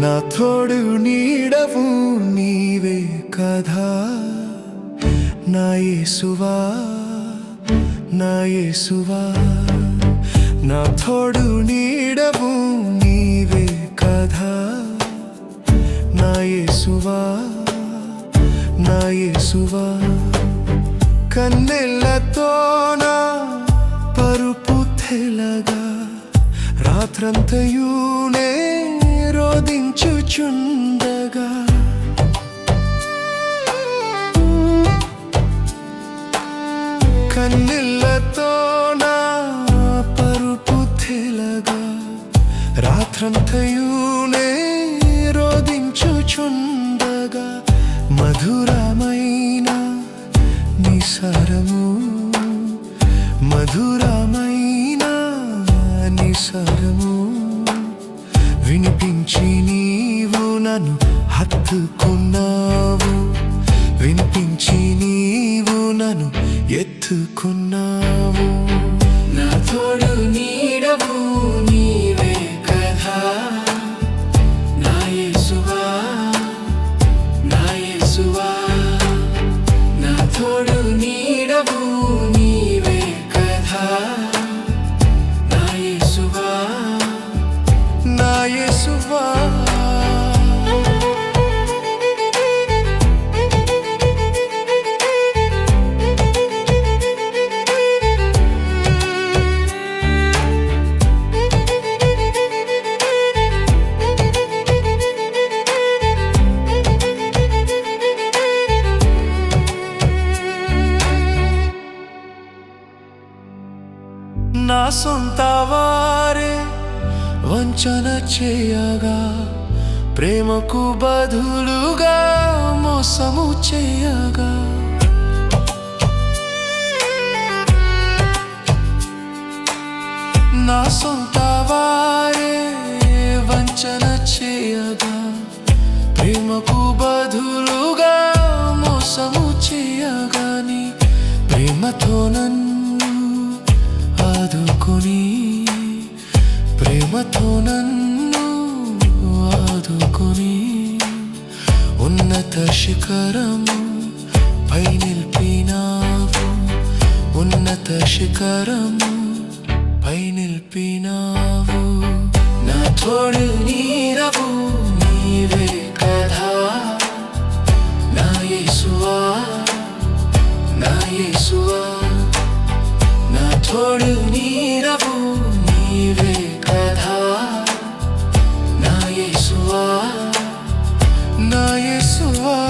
నా తోడు నీడవు నీవే కదా నా యేసువా నా యేసువా. నా తోడు నీడవు నీవే కదా నా యేసువా నా యేసువా. కన్నెళ్ళతో నా పరుపు తెలగా రాత్రంతయూనే శోధించుచుండగా కన్నీళ్ళతో నా పరుపు తెలగా. రాత్రంతయునే రోధించుచుండగా. మధురమైన నిసరము. మధురమైన నిసరము. వినిపించి నీవు నన్ను హత్తుకున్నావు. వినిపించి నీవు నన్ను ఎత్తుకున్నావు. నా తోడు నీ నా సొంత వారే వంచన చేయగా ప్రేమకు బదులుగా మోసము చేయగా. నా సొంత వారే వంచన చేయగా ప్రేమకు బదులుగా మోసము చేయగాని ప్రేమతో నన్ను ఆదుకొని ప్రేమతో నన్ను ఆదుకొని ఉన్నత శిఖరము పై నిలిపినావు. ఉన్నత శిఖరము పై నిలిపినావు. నా తోడు నీరవు నీవే కదా. నా యేసువా నా యేసువా. నా తోడు నీ నా యేసువా నా యేసువా